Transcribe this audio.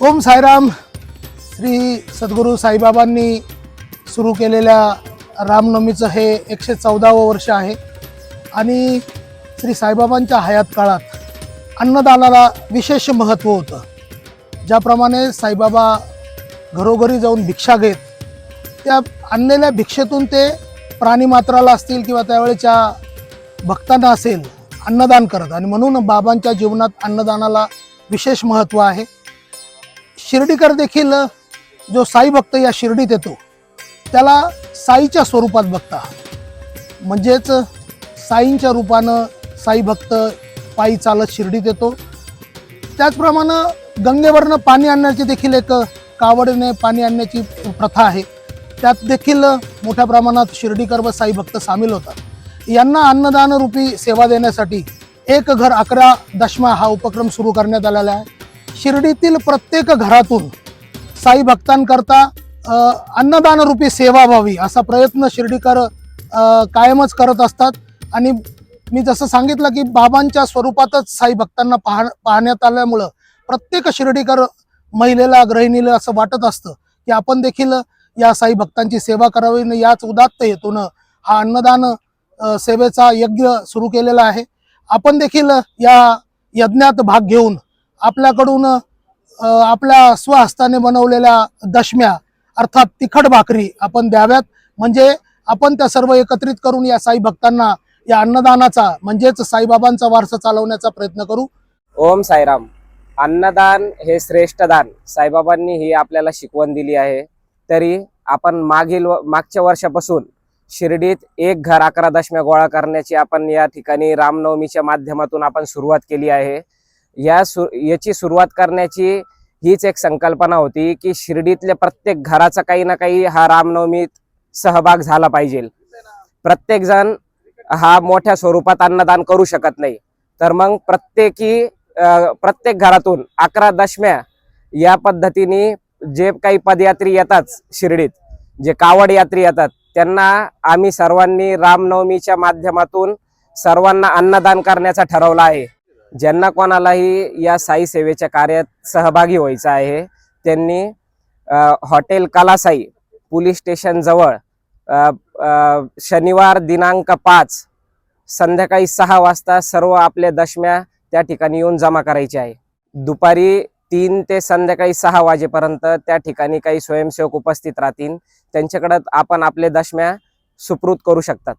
ओम साईराम. श्री सद्गुरू साईबाबांनी सुरू केलेल्या रामनवमीचं हे एकशे चौदावं वर्ष आहे. आणि श्री साईबाबांच्या हयात काळात अन्नदानाला विशेष महत्त्व होतं. ज्याप्रमाणे साईबाबा घरोघरी जाऊन भिक्षा घेत त्या आणलेल्या भिक्षेतून ते प्राणीमात्राला असतील किंवा त्यावेळेच्या भक्तांना असेल अन्नदान करत. आणि म्हणून बाबांच्या जीवनात अन्नदानाला विशेष महत्त्व आहे. शिर्डीकर देखील जो साई भक्त या शिर्डीत येतो त्याला साईच्या स्वरूपात बघता. म्हणजेच साईंच्या रूपानं साई भक्त पायी चालत शिर्डीत येतो. त्याचप्रमाणे गंगेवरनं पाणी आणण्याची देखील एक कावडीने पाणी आणण्याची प्रथा आहे. त्यात देखील मोठ्या प्रमाणात शिर्डीकर व साई भक्त सामील होतात. यांना अन्नदान रूपी सेवा देण्यासाठी एक घर अकरा दशमा हा उपक्रम सुरू करण्यात आलेला आहे. शिर्डीतील प्रत्येक घरातून साई भक्तांकरता अन्नदान रूपी सेवा व्हावी असा प्रयत्न शिर्डीकर कायमच करत असतात. आणि मी जसं सांगितलं की बाबांच्या स्वरूपातच साई भक्तांना पाह पाहण्यात आल्यामुळं प्रत्येक शिर्डीकर महिलेला गृहिणीला असं वाटत असतं की आपण देखील या साई भक्तांची सेवा करावी आणि याच उदात्त हेतून हा अन्नदान सेवेचा यज्ञ सुरू केलेला आहे. आपण देखील या यज्ञात भाग घेऊन आपल्याकडून आपल्या स्वहस्ताने बनवलेल्या दशम्या अर्थात तिखट भाकरी आपण द्याव्यात. म्हणजे आपण त्या सर्व एकत्रित करून या साई भक्तांना या अन्नदानाचा म्हणजेच साईबाबांचा वारसा चालवण्याचा प्रयत्न करू. ओम साईराम. अन्नदान हे श्रेष्ठ दान. साईबाबांनी ही आपल्याला शिकवण दिली आहे. तरी आपण मागील मागच्या वर्षापासून शिर्डीत एक घर अकरा दशम्या गोळा करण्याची आपण या ठिकाणी रामनवमीच्या माध्यमातून आपण सुरुवात केली आहे. या सु याची सुरुवात करण्याची हीच एक संकल्पना होती की शिर्डीतल्या प्रत्येक घराचा काही ना काही हा रामनवमीत सहभाग झाला पाहिजे. प्रत्येकजण हा मोठ्या स्वरूपात अन्नदान करू शकत नाही. तर मग प्रत्येकी प्रत्येक घरातून अकरा दशम्या या पद्धतीने जे काही पदयात्री येतात शिर्डीत जे कावड यात्री येतात त्यांना आम्ही सर्वांनी रामनवमीच्या माध्यमातून सर्वांना अन्नदान करण्याचा ठरवला आहे. ज्यांना कोणालाही या साई सेवेच्या कार्यात सहभागी व्हायचं आहे त्यांनी हॉटेल कलासाई पोलीस स्टेशन जवळ शनिवार दिनांक पाच संध्याकाळी सहा वाजता सर्व आपल्या दशम्या त्या ठिकाणी येऊन जमा करायचे आहे. दुपारी तीन ते संध्याकाळी सहा वाजेपर्यंत त्या ठिकाणी काही स्वयंसेवक उपस्थित राहतील. त्यांच्याकडं आपण आपले दशम्या सुप्रूत करू शकतात.